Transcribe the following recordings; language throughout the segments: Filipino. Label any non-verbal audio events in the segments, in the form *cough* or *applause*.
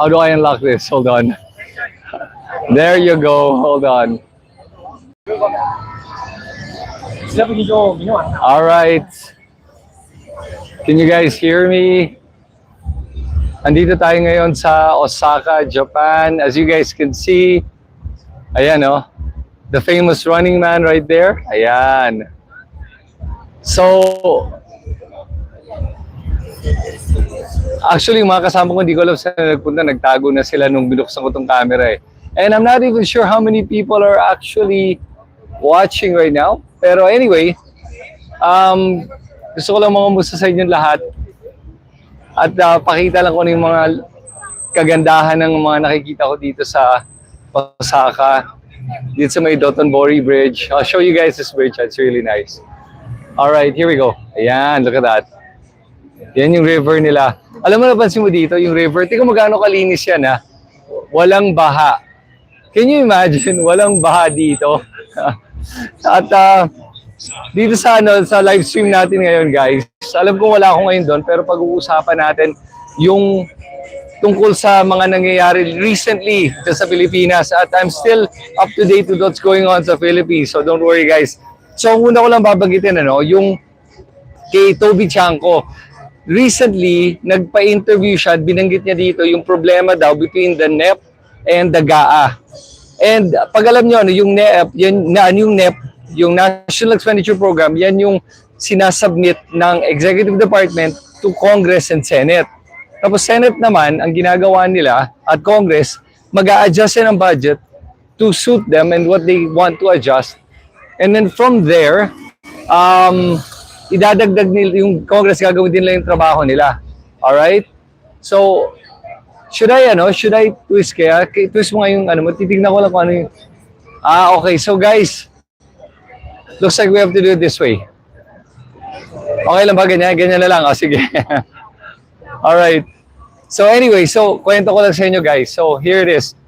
How do I unlock this? Hold on. There you go. Hold on. All right. Can you guys hear me? Andito tayo ngayon sa Osaka, Japan. As you guys can see, ayan oh, the famous running man right there. Ayan. So, actually, yung mga kasama ko, hindi ko alam saan nagpunta. Nagtago na sila nung binuksan ko tong camera eh. And I'm not even sure how many people are actually watching right now. Pero anyway, um, gusto ko lang mga musta sa inyo lahat. At uh, pakita lang ko ano yung mga kagandahan ng mga nakikita ko dito sa Osaka. Dito sa may Dotonbori Bridge. I'll show you guys this bridge. It's really nice. Alright, here we go. Ayan, look at that. Yan yung river nila. Alam mo, napansin mo dito, yung river, tingnan mo gaano kalinis yan ha. Walang baha. Can you imagine? *laughs* Walang baha dito. *laughs* At uh, dito sa ano sa live stream natin ngayon guys. Alam ko wala ako ngayon doon pero pag-uusapan natin yung tungkol sa mga nangyayari recently sa Pilipinas at I'm still up to date with what's going on sa Philippines. So don't worry guys. So ang una ko lang babanggitin ano, yung kay Toby Chanko. Recently, nagpa-interview siya at binanggit niya dito yung problema daw between the NEP and the GAA. And pag alam nyo, ano, yung NEP, yan, na, yung NEP, yung National Expenditure Program, yan yung sinasubmit ng Executive Department to Congress and Senate. Tapos Senate naman, ang ginagawa nila at Congress, mag adjust ang budget to suit them and what they want to adjust. And then from there, um, idadagdag nila, yung Congress gagawin din lang yung trabaho nila. Alright? So, should I, ano, should I twist kaya? Twist mo nga yung, ano titignan ko lang kung ano yung, ah, okay. So guys, looks like we have to do it this way. Okay lang ba ganyan? Ganyan na lang. O, sige. *laughs* Alright. So anyway, so kwento ko lang sa inyo guys. So here it is.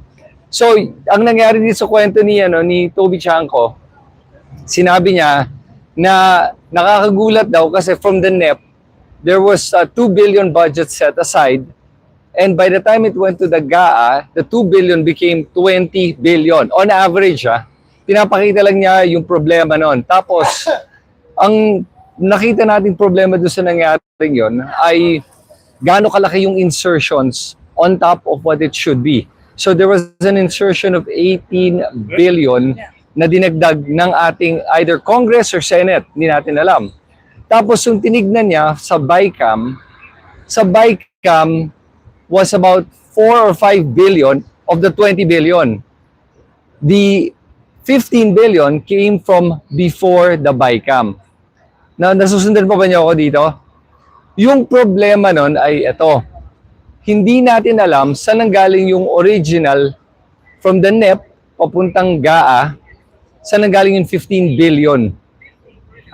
So ang nangyari dito sa kwento ni ano ni Toby Chanko, sinabi niya na nakakagulat daw kasi from the NEP there was a 2 billion budget set aside and by the time it went to the GAA, the 2 billion became 20 billion on average ah. Pinapakita lang niya yung problema noon. Tapos *laughs* ang nakita nating problema doon sa nangyaring yon ay gaano kalaki yung insertions on top of what it should be. So there was an insertion of 18 billion na dinagdag ng ating either Congress or Senate, hindi natin alam. Tapos yung tinignan niya sa BICAM, sa BICAM was about 4 or 5 billion of the 20 billion. The 15 billion came from before the BICAM. Na nasusundan pa ba niyo ako dito? Yung problema nun ay ito. Hindi natin alam saan nanggaling yung original from the NEP papuntang GAA, saan nanggaling yung 15 billion.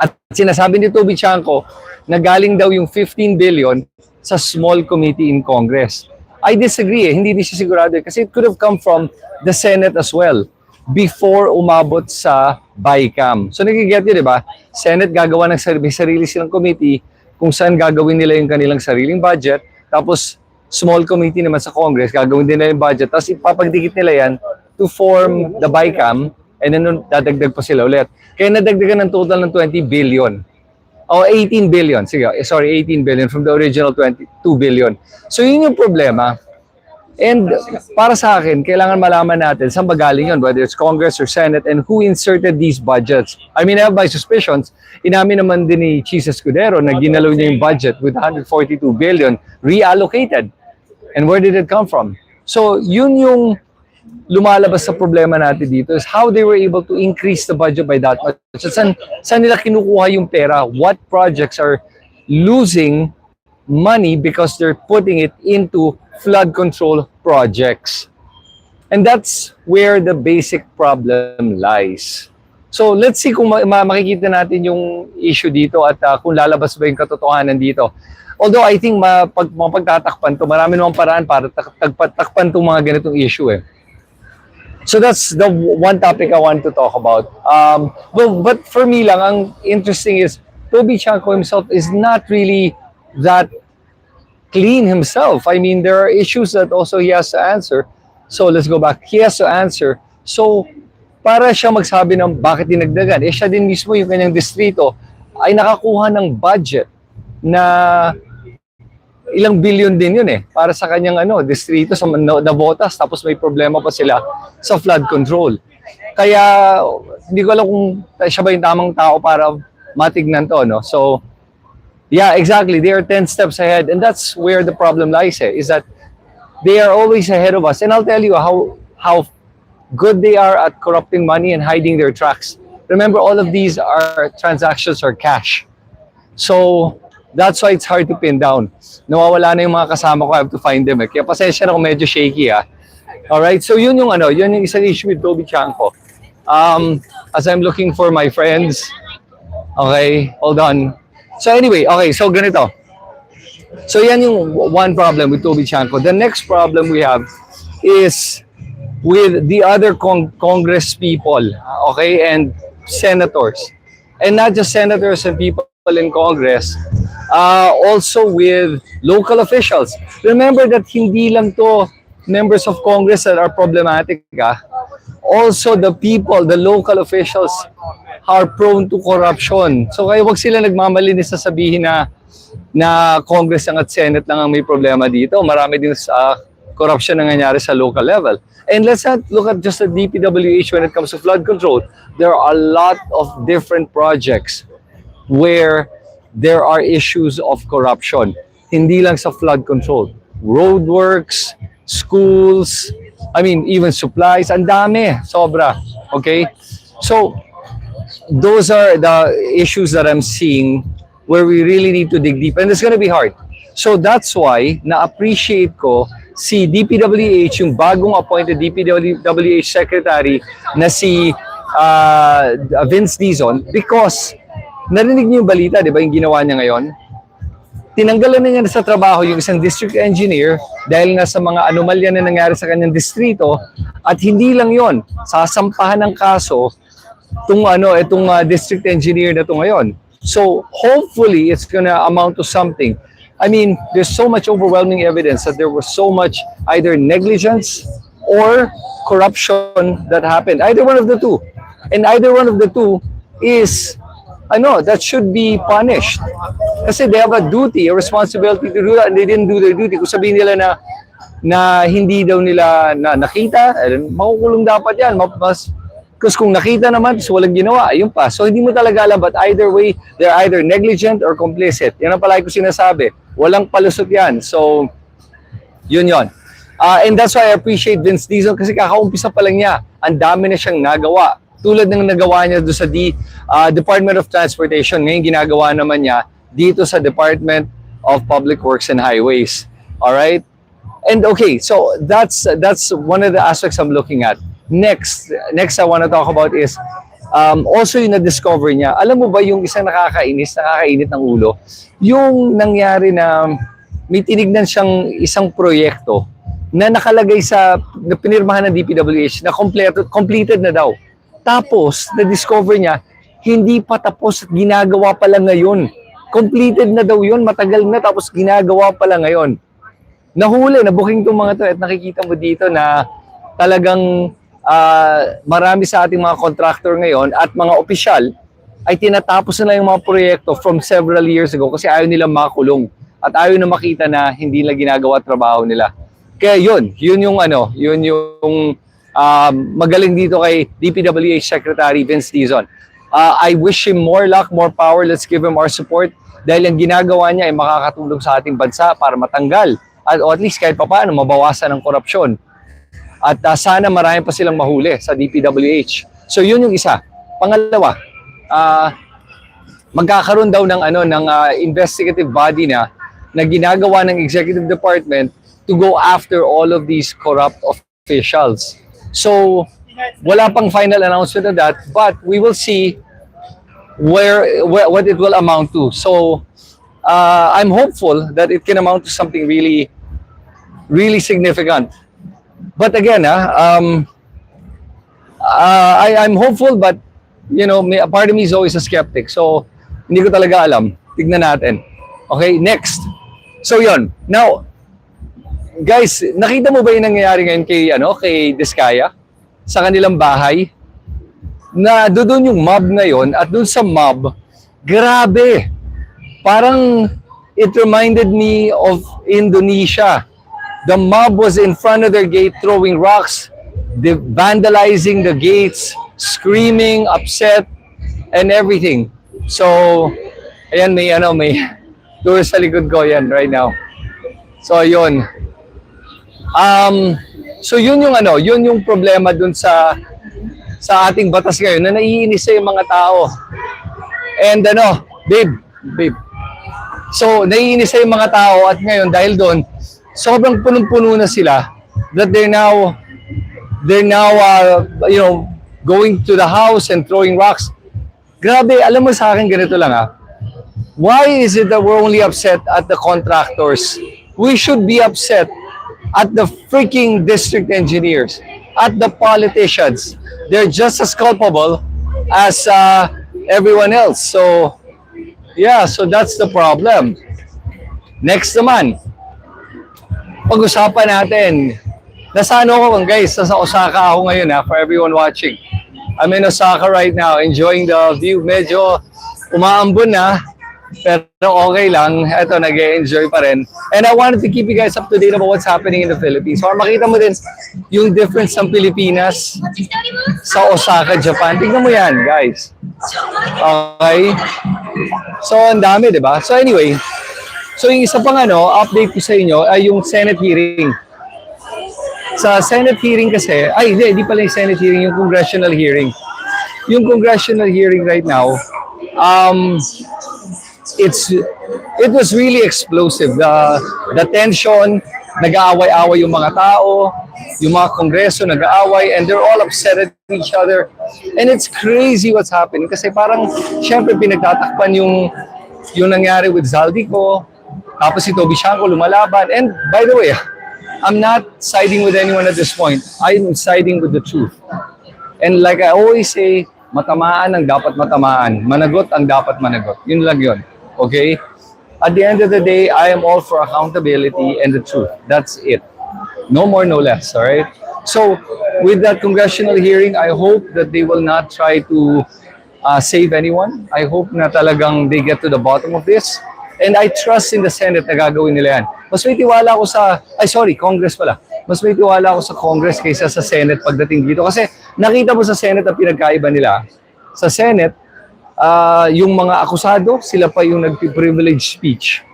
At sinasabi ni Toby Chanko na galing daw yung 15 billion sa small committee in Congress. I disagree eh. Hindi din siya sigurado eh. Kasi it could have come from the Senate as well before umabot sa BICAM. So nagiget yun, di ba? Senate gagawa ng sarili, sarili silang committee kung saan gagawin nila yung kanilang sariling budget. Tapos small committee naman sa Congress, gagawin din nila yung budget. Tapos ipapagdikit nila yan to form the BICAM and then nun, dadagdag pa sila ulit. Kaya nadagdagan ng total ng 20 billion. O 18 billion. Sige, eh, sorry, 18 billion from the original 22 billion. So yun yung problema. And para sa akin, kailangan malaman natin saan ba galing yun, whether it's Congress or Senate, and who inserted these budgets. I mean, I have my suspicions. Inamin naman din ni Chis Escudero na ginalaw niya yung budget with 142 billion reallocated. And where did it come from? So, yun yung lumalabas sa problema natin dito is how they were able to increase the budget by that much. So, saan, saan nila kinukuha yung pera? What projects are losing money because they're putting it into flood control projects. And that's where the basic problem lies. So let's see kung ma- ma- makikita natin yung issue dito at uh, kung lalabas ba yung katotohanan dito. Although I think mapag, mapagtatakpan to, marami namang paraan para tak- tagpatakpan tong mga ganitong issue eh. So that's the one topic I want to talk about. Um, well, but for me lang, ang interesting is Toby Chanko himself is not really that clean himself. I mean, there are issues that also he has to answer. So let's go back. He has to answer. So para siya magsabi ng bakit dinagdagan, eh siya din mismo yung kanyang distrito ay nakakuha ng budget na ilang billion din yun eh para sa kanyang ano distrito sa na, Navotas tapos may problema pa sila sa flood control. Kaya hindi ko alam kung siya ba yung tamang tao para matignan to no. So yeah, exactly. They are 10 steps ahead and that's where the problem lies eh, is that they are always ahead of us. And I'll tell you how how good they are at corrupting money and hiding their tracks. Remember, all of these are transactions are cash. So, that's why it's hard to pin down. Nawawala na yung mga kasama ko, I have to find them. Eh. Kaya pasensya na kung medyo shaky ah. Alright, so yun yung ano, yun yung isang issue with Toby Chanko. Um, as I'm looking for my friends, okay, hold on. So anyway, okay, so ganito. So yan yung one problem with Toby Chanko. The next problem we have is with the other con- Congress people, okay, and senators. And not just senators and people in Congress, uh, also with local officials. Remember that hindi lang to members of Congress that are problematic. Ah. Also the people, the local officials are prone to corruption. So kaya wag sila nagmamalinis na sabihin na na Congress lang at Senate lang ang may problema dito. Marami din sa corruption na nangyayari sa local level. And let's not look at just the DPWH when it comes to flood control. There are a lot of different projects where there are issues of corruption. Hindi lang sa flood control. Roadworks, schools, I mean, even supplies, ang dami, sobra. Okay? So, those are the issues that I'm seeing where we really need to dig deep. And it's gonna be hard. So that's why na-appreciate ko si DPWH, yung bagong appointed DPWH secretary na si uh, Vince Dizon because narinig niyo yung balita, di ba, yung ginawa niya ngayon? Tinanggalan na niya sa trabaho yung isang district engineer dahil nga sa mga anomalya na nangyari sa kanyang distrito at hindi lang yon sasampahan ng kaso itong ano itong uh, district engineer na to ngayon. So hopefully it's gonna amount to something. I mean, there's so much overwhelming evidence that there was so much either negligence or corruption that happened. Either one of the two. And either one of the two is ano, that should be punished. Kasi they have a duty, a responsibility to do that and they didn't do their duty. Kung sabihin nila na na hindi daw nila na nakita, eh, makukulong dapat yan. Mas, kasi kung nakita naman, so walang ginawa, ayun pa. So hindi mo talaga alam, but either way, they're either negligent or complicit. Yan ang palagi ko sinasabi. Walang palusot yan. So, yun yon. Uh, and that's why I appreciate Vince Dizon kasi kakaumpisa pa lang niya. Ang dami na siyang nagawa. Tulad ng nagawa niya doon sa D, uh, Department of Transportation. Ngayon ginagawa naman niya dito sa Department of Public Works and Highways. All right? And okay, so that's that's one of the aspects I'm looking at. Next, next I want to talk about is um, also yung na-discover niya. Alam mo ba yung isang nakakainis, nakakainit ng ulo? Yung nangyari na may tinignan siyang isang proyekto na nakalagay sa na pinirmahan ng DPWH na completed, completed na daw. Tapos, na-discover niya, hindi pa tapos at ginagawa pa lang ngayon. Completed na daw yun, matagal na tapos ginagawa pa lang ngayon. Nahuli, nabuking itong mga to at nakikita mo dito na talagang uh, marami sa ating mga contractor ngayon at mga opisyal ay tinatapos na yung mga proyekto from several years ago kasi ayaw nilang makulong at ayaw na makita na hindi nila ginagawa trabaho nila. Kaya yun, yun yung ano, yun yung um, magaling dito kay DPWH Secretary Vince Dizon. Uh, I wish him more luck, more power. Let's give him our support dahil ang ginagawa niya ay makakatulong sa ating bansa para matanggal at at least kahit papaano mabawasan ang korupsyon. At uh, sana marami pa silang mahuli sa DPWH. So yun yung isa. Pangalawa, uh, magkakaroon daw ng ano ng uh, investigative body na na ginagawa ng executive department to go after all of these corrupt officials. So, wala pang final announcement of that, but we will see where, where what it will amount to. So, uh, I'm hopeful that it can amount to something really, really significant. But again, ah, um, uh, I, I'm hopeful, but you know, may, part of me is always a skeptic. So, hindi ko talaga alam. Tignan natin. Okay, next. So yon. Now, guys, nakita mo ba yung nangyayari ngayon kay, ano, kay Diskaya? Sa kanilang bahay? Na doon yung mob na yon at doon sa mob, grabe. Parang it reminded me of Indonesia. The mob was in front of their gate throwing rocks, de- vandalizing the gates, screaming, upset, and everything. So, ayan, may ano, may *laughs* tour sa likod ko yan right now. So, yun. Um, so yun yung ano, yun yung problema dun sa sa ating batas ngayon na naiinis sa yung mga tao. And ano, babe, babe. So, naiinis sa yung mga tao at ngayon dahil doon, sobrang punong-puno na sila that they're now they're now uh, you know going to the house and throwing rocks. Grabe, alam mo sa akin ganito lang ah. Why is it that we're only upset at the contractors? We should be upset at the freaking district engineers, at the politicians. They're just as culpable as uh, everyone else. So, yeah, so that's the problem. Next naman, pag-usapan natin. Nasa ano ko guys, nasa Osaka ako ngayon ha, for everyone watching. I'm in Osaka right now, enjoying the view. Medyo umaambon na, pero okay lang. Ito, nag enjoy pa rin. And I wanted to keep you guys up to date about what's happening in the Philippines. Para makita mo din yung difference ng Pilipinas sa Osaka, Japan. Tingnan mo yan, guys. Okay? So, ang dami, di ba? So, anyway, So yung isa pang ano, update ko sa inyo ay yung Senate hearing. Sa Senate hearing kasi, ay hindi, hindi pala yung Senate hearing, yung congressional hearing. Yung congressional hearing right now, um, it's it was really explosive. The the tension, nag-aaway-away yung mga tao, yung mga kongreso nag-aaway, and they're all upset at each other. And it's crazy what's happening kasi parang syempre pinagtatakpan yung yung nangyari with Zaldico, tapos si Toby Shanko lumalaban. And by the way, I'm not siding with anyone at this point. I'm siding with the truth. And like I always say, matamaan ang dapat matamaan. Managot ang dapat managot. Yun lang yun. Okay? At the end of the day, I am all for accountability and the truth. That's it. No more, no less. All right? So, with that congressional hearing, I hope that they will not try to uh, save anyone. I hope na talagang they get to the bottom of this. And I trust in the Senate na gagawin nila yan. Mas may tiwala ako sa, ay sorry, Congress pala. Mas may tiwala ako sa Congress kaysa sa Senate pagdating dito. Kasi nakita mo sa Senate ang pinagkaiba nila. Sa Senate, ah, yung mga akusado, sila pa yung nagpi-privilege speech.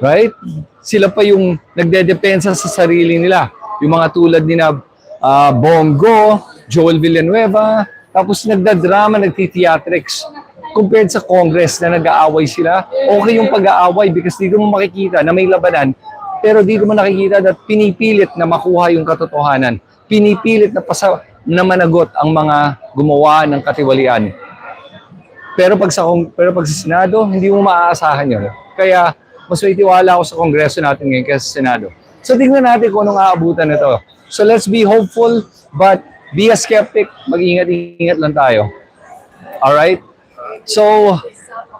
Right? Sila pa yung nagdedepensa sa sarili nila. Yung mga tulad ni na ah, Bongo, Joel Villanueva, tapos nagdadrama, nagti-theatrics. Compared sa Congress na nag-aaway sila, okay yung pag-aaway because dito mo makikita na may labanan, pero dito mo nakikita na pinipilit na makuha yung katotohanan. Pinipilit na, pasa, na managot ang mga gumawa ng katiwalian. Pero pag sa pero pag sa Senado, hindi mo maaasahan 'yon. Kaya mas may ako sa Kongreso natin ngayon kaysa sa Senado. So tingnan natin kung anong aabutan nito. So let's be hopeful but be a skeptic. Mag-ingat-ingat lang tayo. All right? So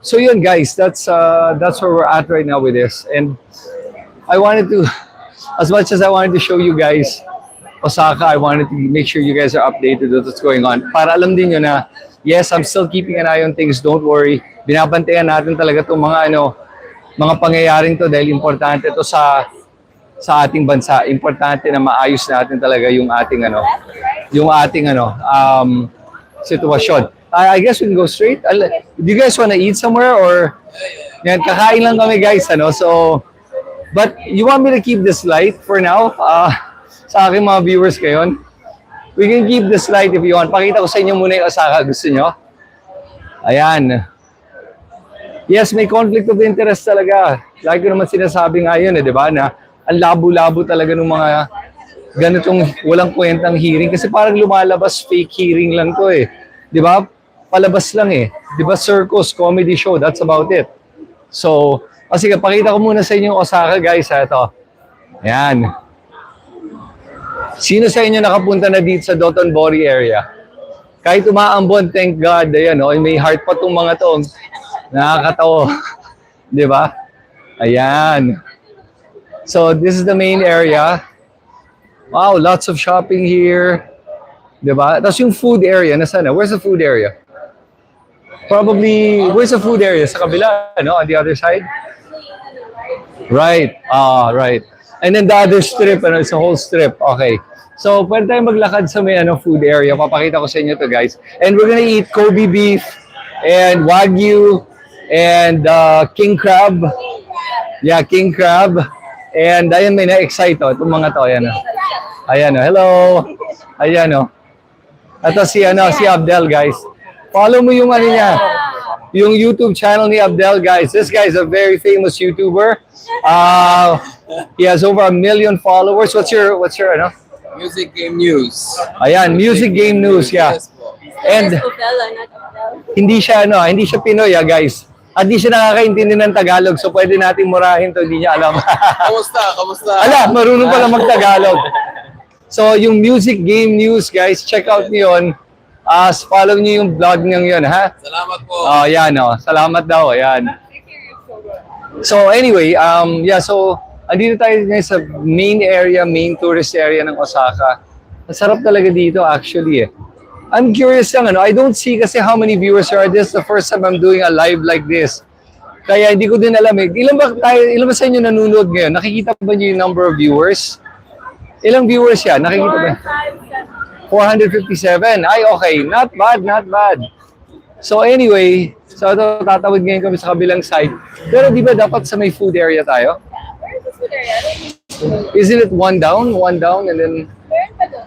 so yun guys, that's uh that's where we're at right now with this. And I wanted to *laughs* as much as I wanted to show you guys Osaka, I wanted to make sure you guys are updated with what's going on. Para alam din nyo na, yes, I'm still keeping an eye on things. Don't worry. Binabantayan natin talaga itong mga ano, mga pangyayaring to dahil importante to sa sa ating bansa. Importante na maayos natin talaga yung ating ano, yung ating ano, um, sitwasyon. I, I guess we can go straight. Al- Do you guys wanna eat somewhere or yan, kakain lang kami guys, ano, so But you want me to keep this light for now? Uh, sa aking mga viewers ngayon. We can keep this light if you want. Pakita ko sa inyo muna yung Osaka. Gusto nyo? Ayan. Yes, may conflict of interest talaga. Lagi ko naman sinasabi nga yun, eh, di ba? Na ang labo-labo talaga ng mga ganitong walang kwentang hearing. Kasi parang lumalabas fake hearing lang to eh. Di ba? Palabas lang eh. Di ba? Circus, comedy show. That's about it. So, sige, pakita ko muna sa inyo yung Osaka guys. Ha, ito. Ayan. Sino sa inyo nakapunta na dito sa Dotonbori area? Kahit umaambon, thank God, ayan, oh, may heart pa tong mga to. Nakakatawa. *laughs* Di ba? Ayan. So this is the main area. Wow, lots of shopping here. Diba? Tapos yung food area, nasa na? Where's the food area? Probably, where's the food area? Sa kabila, no? On the other side? Right. Ah, right. And then the other strip, ano, it's a whole strip. Okay. So, pwede tayong maglakad sa may ano, food area. Papakita ko sa inyo to, guys. And we're gonna eat Kobe beef and Wagyu and uh, king crab. Yeah, king crab. And ayan, may na-excite oh. Itong mga to, ayan oh. Ayan oh. Hello. Ayan oh. Ito si ano, si Abdel, guys. Follow mo yung ano niya. Yung YouTube channel ni Abdel, guys. This guy is a very famous YouTuber. Uh, he has over a million followers. What's your, what's your, ano? Music Game News. Ayan, music game news, yeah. And Opel. hindi siya, ano, hindi siya Pinoy, ah, guys. At di siya nakakaintindi ng Tagalog, so pwede natin murahin to, hindi niya alam. *laughs* Kamusta? Kamusta? Ala, marunong pala mag-Tagalog. So, yung music game news, guys, check out niyo yun. Uh, follow niyo yung vlog niyo yun, ha? Salamat po. Oh, yan, oh. Salamat daw, yan. So, anyway, um, yeah, so, andito tayo ngayon sa main area, main tourist area ng Osaka. Ang sarap talaga dito, actually, eh. I'm curious lang, ano, I don't see kasi how many viewers are this. The first time I'm doing a live like this. Kaya hindi ko din alam eh. Ilan ba, tayo, ilan ba sa inyo nanonood ngayon? Nakikita ba niyo yung number of viewers? Ilang viewers yan? Nakikita ba? 457. Ay, okay. Not bad, not bad. So anyway, so ito, tatawid ngayon kami sa kabilang side. Pero di ba dapat sa may food area tayo? Where is the food area? Isn't it one down, one down, and then... Meron pa doon.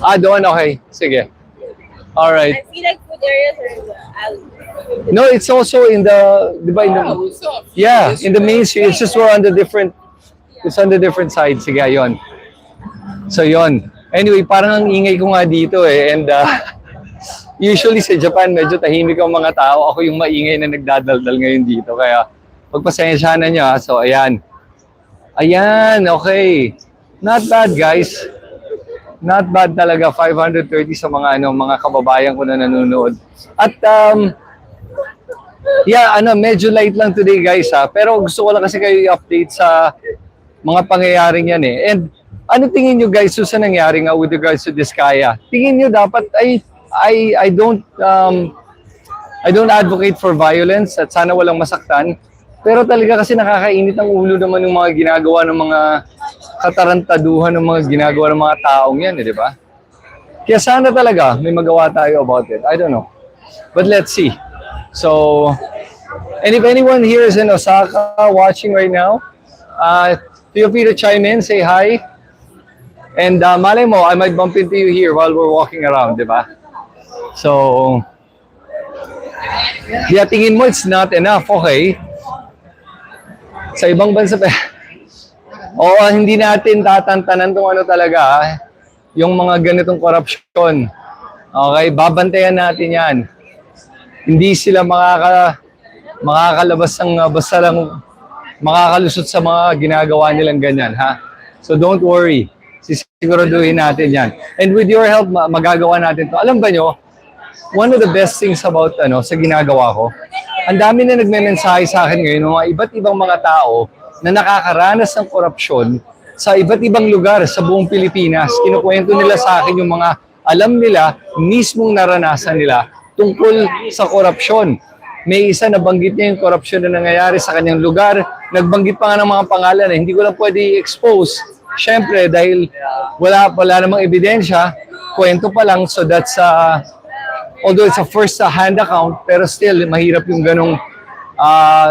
Ah, doon, okay. Sige. Alright. I feel like food areas are in the alley. No, it's also in the, di ba, in the, up? yeah, in the main street. It's just we're on the different, it's on the different side. Sige, yon. So, yon. Anyway, parang ang ingay ko nga dito eh. And uh, *laughs* usually sa Japan, medyo tahimik ang mga tao. Ako yung maingay na nagdadaldal ngayon dito. Kaya, pagpasensyahan niyo. ah. So, ayan. Ayan, okay. Not bad, guys. Not bad talaga. 530 sa mga ano, mga kababayan ko na nanonood. At um, Yeah, ano, medyo light lang today guys ha. Pero gusto ko lang kasi kayo i-update sa mga pangyayaring yan eh. And ano tingin nyo guys so sa nangyari nga with regards to Diskaya? Tingin nyo dapat ay I I don't um I don't advocate for violence at sana walang masaktan. Pero talaga kasi nakakainit ang ulo naman ng mga ginagawa ng mga katarantaduhan ng mga ginagawa ng mga taong yan, eh, di ba? Kaya sana talaga may magawa tayo about it. I don't know. But let's see. So, and if anyone here is in Osaka watching right now, uh, feel free to chime in, say hi. And uh, malay mo, I might bump into you here while we're walking around, di ba? So, yeah, tingin mo it's not enough, okay? Sa ibang bansa *laughs* Oo, hindi natin tatantanan kung ano talaga, ah, yung mga ganitong korupsyon. Okay, babantayan natin yan. Hindi sila makaka, makakalabas ng uh, basta lang makakalusot sa mga ginagawa nilang ganyan, ha? So don't worry. Sisiguraduhin natin yan. And with your help, ma- magagawa natin to. Alam ba nyo, one of the best things about ano sa ginagawa ko, ang dami na nagme-mensahe sa akin ngayon ng mga iba't ibang mga tao na nakakaranas ng korupsyon sa iba't ibang lugar sa buong Pilipinas. Kinukwento nila sa akin yung mga alam nila, mismong naranasan nila tungkol sa korupsyon. May isa na banggit niya yung korupsyon na nangyayari sa kanyang lugar. Nagbanggit pa nga ng mga pangalan na hindi ko lang pwede i-expose. Siyempre, dahil wala, wala namang ebidensya, kwento pa lang. So that's, uh, although it's a first-hand account, pero still, mahirap yung ganong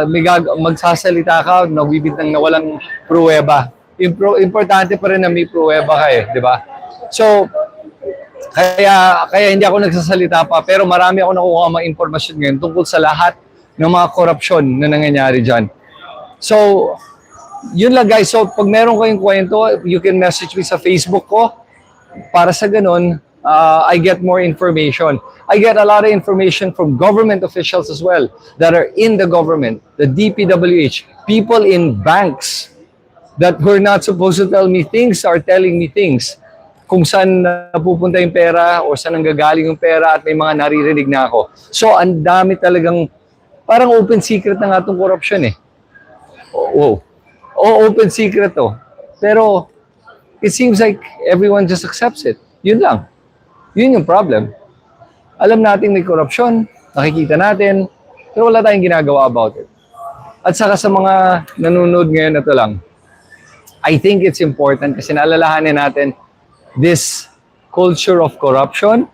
gag- magsasalita ka, nagbibit ng nawalang pruweba. Impro- importante pa rin na may pruweba ka eh, di ba? So, kaya kaya hindi ako nagsasalita pa pero marami ako nakuha mga impormasyon ngayon tungkol sa lahat ng mga korupsyon na nangyayari diyan. So, yun lang guys. So, pag meron kayong kwento, you can message me sa Facebook ko. Para sa ganun, uh, I get more information. I get a lot of information from government officials as well that are in the government, the DPWH, people in banks that were not supposed to tell me things are telling me things kung saan napupunta yung pera o saan nanggagaling yung pera at may mga naririnig na ako. So, ang dami talagang, parang open secret na nga itong corruption eh. Oh, wow. O open secret to. Pero it seems like everyone just accepts it. Yun lang. Yun yung problem. Alam natin may korupsyon, nakikita natin, pero wala tayong ginagawa about it. At saka sa mga nanonood ngayon, ito lang. I think it's important kasi naalalahanin natin this culture of corruption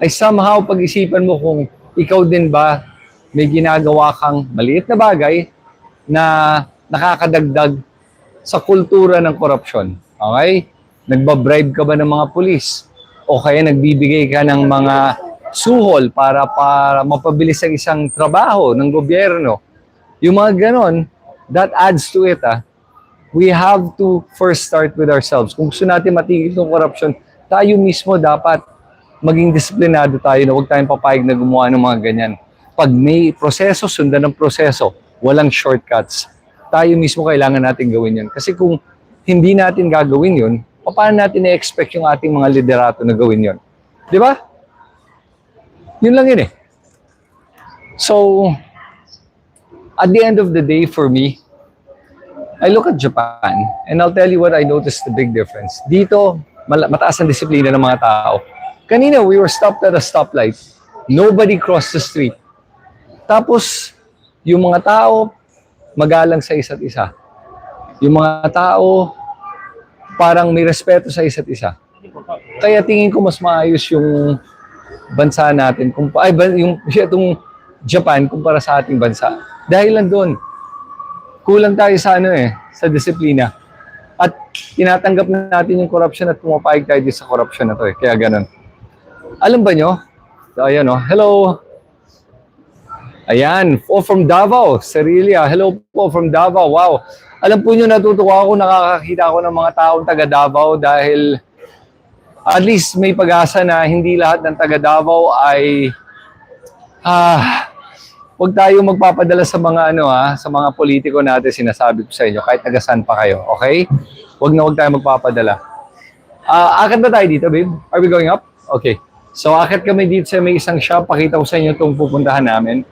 ay somehow pag-isipan mo kung ikaw din ba may ginagawa kang maliit na bagay na nakakadagdag sa kultura ng korupsyon. Okay? Nagbabribe ka ba ng mga pulis? O kaya nagbibigay ka ng mga suhol para para mapabilis ang isang trabaho ng gobyerno? Yung mga ganon, that adds to it ah. We have to first start with ourselves. Kung gusto natin matigil ng corruption, tayo mismo dapat maging disiplinado tayo na huwag tayong papayag na gumawa ng mga ganyan. Pag may proseso, sundan ng proseso. Walang shortcuts. Tayo mismo kailangan natin gawin yun. Kasi kung hindi natin gagawin yun, paano natin i-expect yung ating mga liderato na gawin yun? Di ba? Yun lang yun eh. So, at the end of the day, for me, I look at Japan and I'll tell you what I noticed the big difference. Dito, mataas ang disiplina ng mga tao. Kanina, we were stopped at a stoplight. Nobody crossed the street. Tapos, yung mga tao, magalang sa isa't isa. Yung mga tao, parang may respeto sa isa't isa. Kaya tingin ko mas maayos yung bansa natin, kung, ay, yung, *laughs* itong Japan kumpara sa ating bansa. Dahil lang doon, kulang tayo sa ano eh, sa disiplina. At tinatanggap natin yung corruption at pumapayag tayo sa corruption na to eh. Kaya ganun. Alam ba nyo? So, ayan oh. Hello. Ayan. Oh, from Davao. Serilia. Hello po from Davao. Wow. Alam po nyo, natutuwa ako, nakakakita ako ng mga taong taga Davao dahil at least may pag-asa na hindi lahat ng taga Davao ay ah Huwag tayo magpapadala sa mga ano ha, sa mga politiko natin sinasabi ko sa inyo kahit taga saan pa kayo, okay? Huwag na huwag tayo magpapadala. Ah, akit ba tayo dito, babe? Are we going up? Okay. So akit kami dito sa may isang shop, pakita ko sa inyo itong pupuntahan namin.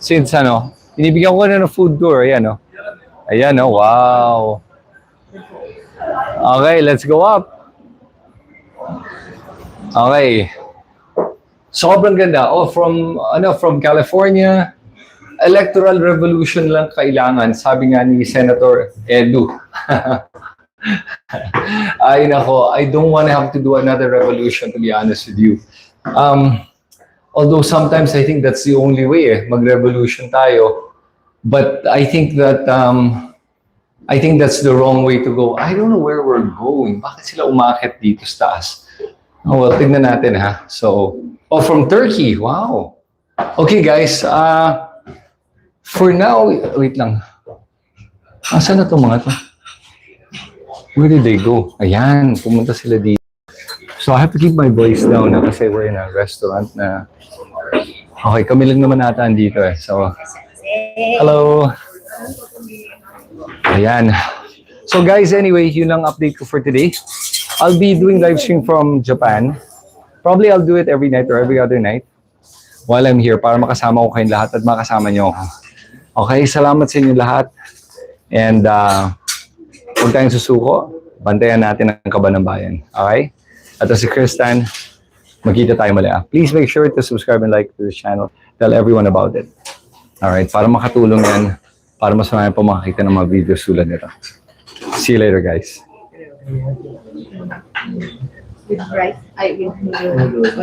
Since ano, inibigyan ko na ng food tour, ayan oh. Ayan oh, wow. Okay, let's go up. Okay. Sobrang ganda. Oh, from ano from California, electoral revolution lang kailangan, sabi nga ni Senator Edu. *laughs* Ay nako, I don't want to have to do another revolution to be honest with you. Um, although sometimes I think that's the only way eh, mag-revolution tayo. But I think that um, I think that's the wrong way to go. I don't know where we're going. Bakit sila umakit dito sa taas? Oh, well, tignan natin ha. So, oh, from Turkey. Wow. Okay, guys. Uh, for now, wait lang. Asan na itong mga to? Where did they go? Ayan, pumunta sila dito. So, I have to keep my voice down na kasi we're in a restaurant na... Okay, kami lang naman ata dito eh. So, hello. Ayan. So guys, anyway, yun lang update ko for today. I'll be doing live stream from Japan. Probably I'll do it every night or every other night while I'm here para makasama ko kayong lahat at makasama nyo ako. Okay, salamat sa inyo lahat. And uh, huwag tayong susuko. Bantayan natin ang kaba ng bayan. Okay? At si Kristan, magkita tayo mali. ah. Please make sure to subscribe and like to the channel. Tell everyone about it. Alright, para makatulong yan, para mas marami pa makakita ng mga videos tulad nito. See you later, guys. with rice. I noodles.